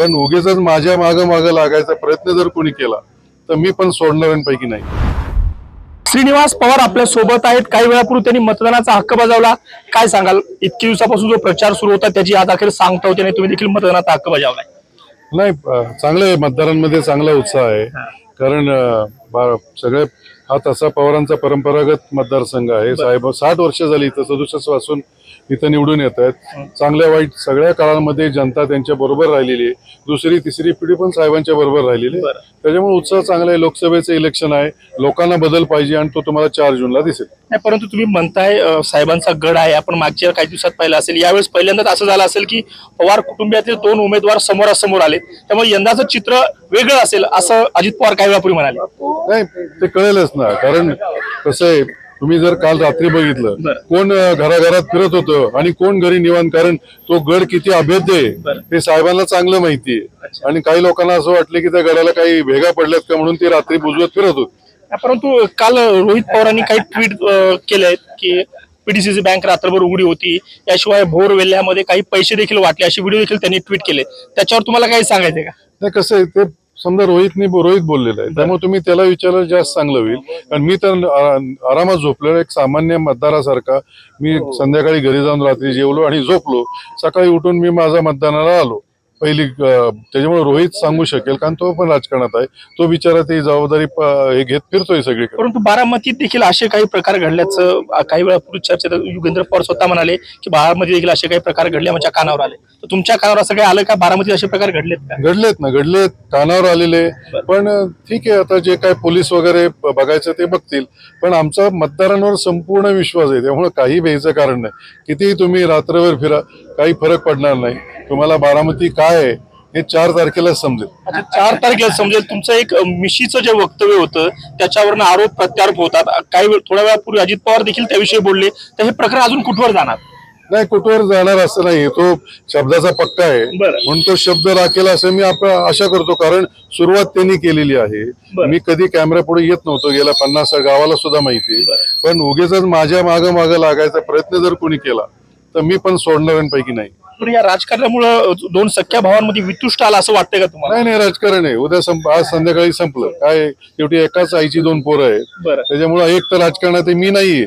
पण उगीच माझ्या मागं मागं लागायचा प्रयत्न जर कोणी केला तर मी पण सोडणाऱ्यांपैकी नाही. श्रीनिवास पवार आपल्यासोबत आहेत. काही वेळापूर्वी त्यांनी मतदानाचा हक्क बजावला. काय सांगाल? इतकी दिवसापासून जो प्रचार सुरू होता त्याची आज अखेर सांगता होती आणि तुम्ही देखील मतदानाचा हक्क बजावलाय. नाही चांगलं आहे. मतदारांमध्ये चांगला उत्साह आहे. कारण सगळे हा तसा पवारांचा परंपरागत मतदारसंघ आहे. साहेब साठ वर्ष झाली इथं सदुसष्टपासून इथं निवडून येत आहेत. चांगल्या वाईट सगळ्या काळामध्ये जनता त्यांच्या बरोबर राहिलेली आहे. दुसरी तिसरी पिढी पण साहेबांच्या बरोबर राहिलेली आहे. त्याच्यामुळे उत्साह चांगला आहे. लोकसभेचं इलेक्शन आहे. लोकांना बदल पाहिजे आणि तो तुम्हाला चार जूनला दिसेल. नाही परंतु तुम्ही म्हणताय साहेबांचा गड आहे. आपण मागच्या काही दिवसात पाहिलं असेल. यावेळेस पहिल्यांदाच असं झालं असेल की पवार कुटुंबियातील दोन उमेदवार समोरासमोर आले त्यामुळे यंदाचं चित्र वेगळं असेल असं अजित पवार काही वेळापूर्वी म्हणाले. नाही ते कळेलच ना. कारण कसं आहे तुम्ही जर काल रात्री बघितलं. कोण घराघरात फिरत होतं आणि कोण घरी निवांत? कारण तो गड किती अभेद्य आहे. हे साहेबांना चांगलं माहिती आहे. आणि काही लोकांना असं वाटलं की त्या गडाला काही भेगा पडल्यात का म्हणून ते रात्री बुजवत फिरत होते. परंतु काल रोहित पवारांनी काही ट्विट केले आहेत की पीडीसीसी बँक रात्रभर उघडी होती. याशिवाय भोर वेल्ह्यामध्ये काही पैसे देखील वाटले असे व्हिडिओ देखील त्यांनी ट्विट केले. त्याच्यावर तुम्हाला काही सांगायचे का? नाही कसं आहे ते समजा रोहितनी रोहित बोललेलं आहे त्यामुळे तुम्ही त्याला विचारलं जास्त चांगलं होईल. कारण मी तर आरामात झोपलेलो एक सामान्य मतदारासारखा. मी संध्याकाळी घरी जाऊन रात्री जेवलो आणि झोपलो. सकाळी उठून मी माझ्या मतदानाला आलो. पहिली त्याच्यामुळे रोहित सांगू शकेल कारण तो पण राजकारणात आहे. तो बिचारा ती जबाबदारी हे घेत फिरतोय सगळीकडे. परंतु बारामतीत देखील असे काही प्रकार घडल्याचं काही वेळापूर्वी चर्चेत युगेंद्र पवार स्वतः म्हणाले की बारामती देखील असे काही प्रकार घडले माझ्या कानावर आले. तर तुमच्या कानावर असं काही आलं का? बारामतीत असे प्रकार घडलेत घडलेत ना घडलेत. कानावर आलेले पण ठीक आहे आता जे काय पोलीस वगैरे बघायचं ते बघतील. पण आमचा मतदारांवर संपूर्ण विश्वास आहे. त्यामुळे काही भ्यायचं कारण नाही. कितीही तुम्ही रात्रभर फिरा काही फरक पडणार नाही. तुम्हाला बारामती काय आहे हे चार तारखेलाच समजेल. चार तारखेला समजेल. तुमचं एक मिशीचं जे वक्तव्य होतं त्याच्यावरनं आरोप प्रत्यारोप होतात. काही वेळ थोड्या वेळापूर्वी अजित पवार देखील त्याविषयी बोलले. तर हे प्रकरण अजून कुठवर जाणार? नाही कुठवर जाणार असं नाही. तो शब्दाचा पक्का आहे. म्हणून तो शब्द राखेल असं मी आपण आशा करतो. कारण सुरुवात त्यांनी केलेली आहे. मी कधी कॅमेरा पुढे येत नव्हतो. गेल्या पन्नास गावाला सुद्धा माहिती. पण उगीच माझ्या मागं मागं लागायचा प्रयत्न जर कोणी केला तर मी पण सोडणाऱ्यांपैकी नाही. पण या राजकारणामुळं दोन सख्या भावांमध्ये वितुष्ट आला असं वाटतंय का तुम्हाला? नाही नाही राजकारण आहे. उद्या संप आज संध्याकाळी संपलं. काय शेवटी एकाच आईची दोन पोरं आहेत. त्याच्यामुळे एक तर राजकारणात मी नाहीये.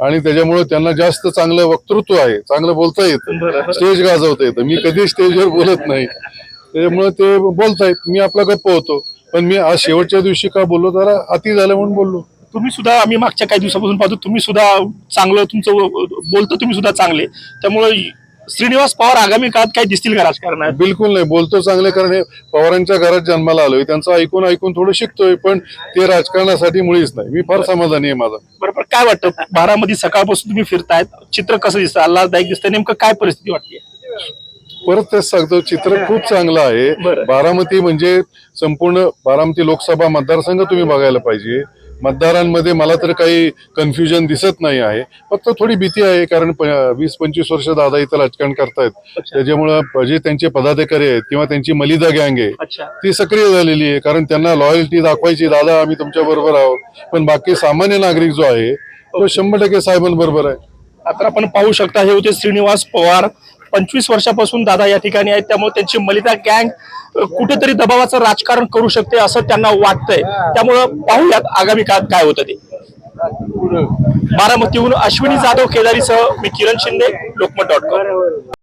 आणि त्याच्यामुळे त्यांना जास्त चांगलं वक्तृत्व आहे. चांगलं बोलता येतं. स्टेज गाजवता येतं. मी कधी स्टेजवर बोलत नाही. त्याच्यामुळे ते बोलतायत मी आपला गप्प होतो. पण मी आज शेवटच्या दिवशी का बोललो जरा अति झालं म्हणून बोललो. तुम्ही सुद्धा आम्ही मागच्या काही दिवसापासून पाहतो तुम्ही सुद्धा चांगलं तुमचं बोलतो तुम्ही सुद्धा चांगले. त्यामुळे श्रीनिवास पवार आगामी काळात काही दिसतील का राजकारणात? बिलकुल नाही. बोलतो चांगले कारण हे पवारांच्या घरात जन्माला आलोय. त्यांचं ऐकून ऐकून थोडं शिकतोय पण ते राजकारणासाठी मुळीच नाही. मी फार समाधानी आहे माझा. बरोबर काय वाटतं? बारामध्ये सकाळपासून तुम्ही फिरतायत. चित्र कसं दिसतं? आल्हाददायक दिसतं नेमकं काय परिस्थिती वाटते परत तेच सांगतो. चित्र खूप चांगलं आहे. बरं. बारामती म्हणजे संपूर्ण बारामती लोकसभा मतदारसंघ तुम्ही बघायला पाहिजे. मतदारांमध्ये मला तर काही कन्फ्युजन दिसत नाही आहे. फक्त थोडी भीती आहे कारण वीस पंचवीस वर्ष दादा इथं राजकारण करतायत. त्याच्यामुळं जे त्यांचे पदाधिकारी आहेत किंवा त्यांची मलिदा गँग आहे ती सक्रिय झालेली आहे कारण त्यांना लॉयल्टी दाखवायची दादा आम्ही तुमच्या बरोबर आहोत. पण बाकी सामान्य नागरिक जो आहे तो शंभर टक्के साहेबांबरोबर आहे. आता आपण पाहू शकता हे होते श्रीनिवास पवार. पंचवीस वर्षापासून दादा या ठिकाणी आहेत. त्यामुळे त्यांची मलिता गँग कुठेतरी दबावाचं राजकारण करू शकते असं त्यांना वाटतंय. त्यामुळं पाहूयात आगामी काळात काय होतं ते. बारामतीहून अश्विनी जाधव केदारीसह मी किरण शिंदे लोकमत डॉट कॉम